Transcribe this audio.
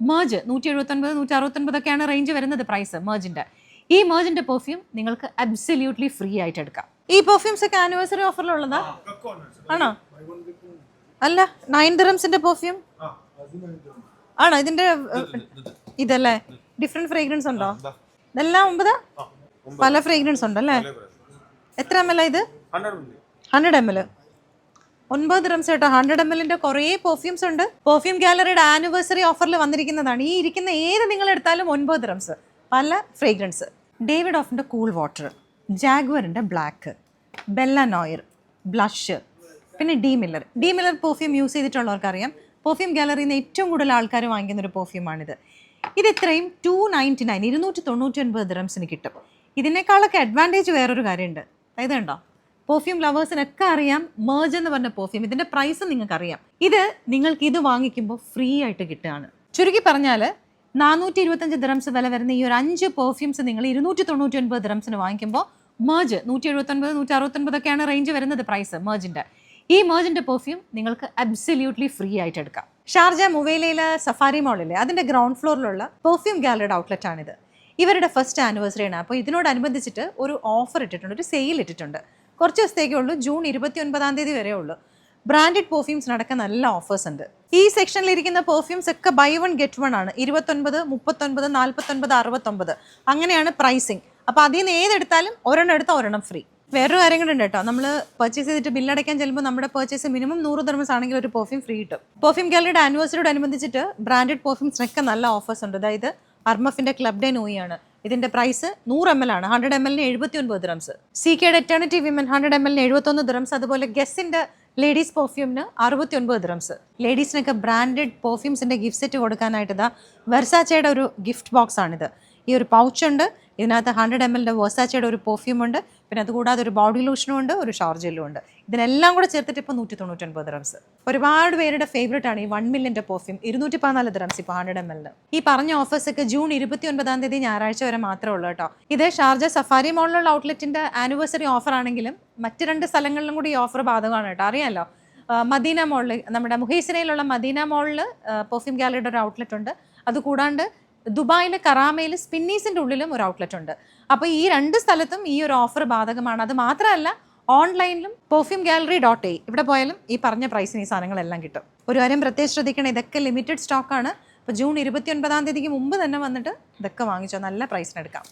മേജ് നൂറ്റി എഴുപത്തൊൻപത് നൂറ്റി അറുപത്തൊൻപതൊക്കെയാണ് റേഞ്ച് വരുന്നത് പ്രൈസ് മേജിന്റെ ഈ മേജിന്റെ പെർഫ്യൂം നിങ്ങൾക്ക് അബ്സല്യൂട്ട്ലി ഫ്രീ ആയിട്ട് എടുക്കാം. ഈ പെർഫ്യൂംസ് ഒക്കെ ആനിവേഴ്സറി ഓഫറിലുള്ളതാ ആണോ. അല്ല നയൻ ദിറംസിന്റെ പെർഫ്യൂം ആണോ? ഇതിന്റെ ഇതല്ലേ? ഡിഫറെന്റ് ഫ്രേഗ്രൻസ് ഉണ്ടോ? ഇതെല്ലാം ഒമ്പത്? പല ഫ്രേഗ്രൻസ് ഉണ്ടല്ലേ? എത്ര എം എൽ ഇത്? ഹൺഡ്രഡ് എം എൽ ഒൻപത് ദിറംസ് കേട്ടോ. ഹൺഡ്രഡ് എം എല്ലിന്റെ കുറേ പെർഫ്യൂംസ് ഉണ്ട്. പെർഫ്യൂം ഗാലറിയുടെ ആനിവേഴ്സറി ഓഫറിൽ വന്നിരിക്കുന്നതാണ്. ഈ ഇരിക്കുന്ന ഏത് നിങ്ങൾ എടുത്താലും ഒൻപത് ദിറംസ് പല ഫ്രേഗ്രൻസ് ഡേവിഡ് ഓഫിന്റെ കൂൾ വാട്ടർ ജാഗ്വറിന്റെ ബ്ലാക്ക് ബെല്ല നോയർ ബ്ലഷ് പിന്നെ D Miller D Miller perfume use ചെയ്തിട്ടുള്ളവർക്ക് അറിയാം പെർഫ്യൂം ഗാലറിയിൽ നിന്ന് ഏറ്റവും കൂടുതൽ ആൾക്കാർ വാങ്ങിക്കുന്ന ഒരു പെർഫ്യൂമാണിത് ഇത് ഇത്രയും ടു നയന്റി നയൻ ഇരുന്നൂറ്റി തൊണ്ണൂറ്റി ഒൻപത് ദിറംസിന് കിട്ടും. ഇതിനേക്കാളൊക്കെ അഡ്വാന്റേജ് വേറൊരു കാര്യമുണ്ട്. അതായത് കണ്ടോ? പെർഫ്യൂം ലവേഴ്സിനൊക്കെ അറിയാം മേർജ് എന്ന് പറഞ്ഞ പെർഫ്യൂം ഇതിന്റെ പ്രൈസ് നിങ്ങൾക്കറിയാം. ഇത് നിങ്ങൾക്ക് ഇത് വാങ്ങിക്കുമ്പോൾ ഫ്രീ ആയിട്ട് കിട്ടുകയാണ്. ചുരുക്കി പറഞ്ഞാൽ നാനൂറ്റി ഇരുപത്തഞ്ച് ദിറംസ് വില വരുന്ന ഈ ഒരു അഞ്ച് പെർഫ്യൂംസ് നിങ്ങൾ ഇരുന്നൂറ്റി തൊണ്ണൂറ്റി ഒൻപത് ദിറംസിന് വാങ്ങിക്കുമ്പോൾ മേർജ് നൂറ്റി എഴുപത്തൊൻപത് നൂറ്റി അറുപത്തൊൻപതൊക്കെയാണ് റേഞ്ച് വരുന്നത് പ്രൈസ് മേർജിന്റെ ഈ മേർജിന്റെ പെർഫ്യൂം നിങ്ങൾക്ക് അബ്സല്യൂട്ട്ലി ഫ്രീ ആയിട്ട് എടുക്കാം. ഷാർജ മുവൈലയിലെ സഫാരി മോളിലെ അതിന്റെ ഗ്രൗണ്ട് ഫ്ലോറിലുള്ള പെർഫ്യൂം ഗാലറിയുടെ ഔട്ട്ലെറ്റാണിത് ഇവരുടെ ഫസ്റ്റ് ആനിവേഴ്സറിയാണ് അപ്പോൾ ഇതിനോടനുബന്ധിച്ചിട്ട് ഒരു ഓഫർ ഇട്ടിട്ടുണ്ട് ഒരു സെയിൽ ഇട്ടിട്ടുണ്ട്. കുറച്ച് ദിവസത്തേക്കേ ഉള്ളൂ. ജൂൺ ഇരുപത്തി ഒൻപതാം തീയതി വരെ ഉള്ളൂ. ബ്രാൻഡഡ് പെർഫ്യൂംസ് നടക്കാൻ നല്ല ഓഫേഴ്സ് ഉണ്ട്. ഈ സെക്ഷനിൽ ഇരിക്കുന്ന പെർഫ്യൂംസ് ഒക്കെ ബൈ വൺ ഗെറ്റ് വൺ ആണ്. ഇരുപത്തൊൻപത് മുപ്പത്തൊൻപത് നാൽപ്പത്തൊൻപത് അറുപത്തൊമ്പത് അങ്ങനെയാണ് പ്രൈസിങ് അപ്പോൾ അതിൽ നിന്ന് ഏതെടുത്താലും ഒരെണ്ണം എടുത്താൽ ഒരെണ്ണം ഫ്രീ വേറൊരു കാര്യം കൂടെ ഉണ്ട് കേട്ടോ. നമ്മൾ പർച്ചേസ് ചെയ്തിട്ട് ബില്ലടയ്ക്കാൻ ചെല്ലുമ്പോൾ നമ്മുടെ പർച്ചേസ് മിനിമം നൂറ് തെർമസ് ആണെങ്കിൽ ഒരു പെർഫ്യൂം ഫ്രീ കിട്ടും. പെർഫ്യൂം ഗാലറിയുടെ ആനിവേഴ്സറിയോട് അനുബന്ധിച്ചിട്ട് ബ്രാൻഡഡ് പെർഫ്യൂംസിനൊക്കെ നല്ല ഓഫേഴ്സ് ഉണ്ട്. അതായത് അർമഫിന്റെ ക്ലബ് ഡേ നോയിയാണ് ഇതിന്റെ പ്രൈസ് നൂറ് എം എൽ ആണ്. ഹൺഡ്രഡ് എം എല്ലിന് എഴുപത്തി ഒൻപത് ദ്രംസ് സി കെയുടെ എറ്റേണിറ്റി വിമൻ ഹൺഡ്രഡ് എം എല്ലിന് എഴുപത്തൊന്ന് ദ്രംസ് അതുപോലെ ഗസ്സിന്റെ ലേഡീസ് പെർഫ്യൂമിന് അറുപത്തി ഒൻപത് ദ്രംസ് ലേഡീസിനൊക്കെ ബ്രാൻഡഡ് പെർഫ്യൂംസിന്റെ ഗിഫ്റ്റ് സെറ്റ് കൊടുക്കാനായിട്ട് ഇതാ വെർസാച്ചയുടെ ഒരു ഗിഫ്റ്റ് ബോക്സ് ആണിത്. ഈ ഒരു പൗച്ച് ഉണ്ട്. ഇതിനകത്ത് ഹൺഡ്രഡ് എം എല്ലിന്റെ വെർസാച്ചയുടെ ഒരു പെർഫ്യൂം ഉണ്ട്. പിന്നെ അതുകൂടാതെ ഒരു ബോഡി ലോഷനും ഉണ്ട് ഒരു ഷവർ ജെല്ലും ഉണ്ട്. ഇതിനെല്ലാം കൂടെ ചേർത്തിട്ട് ഇപ്പോൾ നൂറ്റി തൊണ്ണൂറ്റൊൻപത് ദ്രംസ് ഒരുപാട് പേരുടെ ഫേവറേറ്റ് ആണ് ഈ വൺ മില്യന്റെ പെർഫ്യൂം ഇരുന്നൂറ്റി പതിനാല് ദ്രംസ് ഇപ്പോൾ ഹൺഡ്രഡ് എം എല്ലിന് ഈ പറഞ്ഞ ഓഫേഴ്സ് ഒക്കെ ജൂൺ ഇരുപത്തി ഒൻപതാം തീയതി ഞായറാഴ്ച വരെ മാത്രമേ ഉള്ളൂ കേട്ടോ. ഇത് ഷാർജ സഫാരി മോളിലുള്ള ഔട്ട്ലെറ്റിന്റെ ആനിവേഴ്സറി ഓഫർ ആണെങ്കിലും മറ്റ് രണ്ട് സ്ഥലങ്ങളിലും കൂടി ഈ ഓഫർ ബാധകമാണ് കേട്ടോ. അറിയാമല്ലോ മദീന മോളിൽ നമ്മുടെ മുഹൈസിനയിലുള്ള മദീന മോളിൽ പെർഫ്യൂം ഗാലറിയുടെ ഒരു ഔട്ട്ലെറ്റ് ഉണ്ട്. അതുകൂടാണ്ട് ദുബായിലെ കറാമയിൽ സ്പിന്നീസിന്റെ ഉള്ളിലും ഒരു ഔട്ട്ലെറ്റ് ഉണ്ട്. അപ്പോൾ ഈ രണ്ട് സ്ഥലത്തും ഈ ഒരു ഓഫർ ബാധകമാണ്. അത് മാത്രമല്ല ഓൺലൈനിലും പെർഫ്യൂം ഗാലറി ഡോട്ട് എ ഇവിടെ പോയാലും ഈ പറഞ്ഞ പ്രൈസിന് ഈ സാധനങ്ങളെല്ലാം കിട്ടും. ഒരു കാര്യം പ്രത്യേകം ശ്രദ്ധിക്കണം ഇതൊക്കെ ലിമിറ്റഡ് സ്റ്റോക്കാണ് അപ്പോൾ ജൂൺ ഇരുപത്തി ഒൻപതാം തീയതിക്ക് മുമ്പ് തന്നെ വന്നിട്ട് ഇതൊക്കെ വാങ്ങിച്ചോ നല്ല പ്രൈസിന് എടുക്കാം.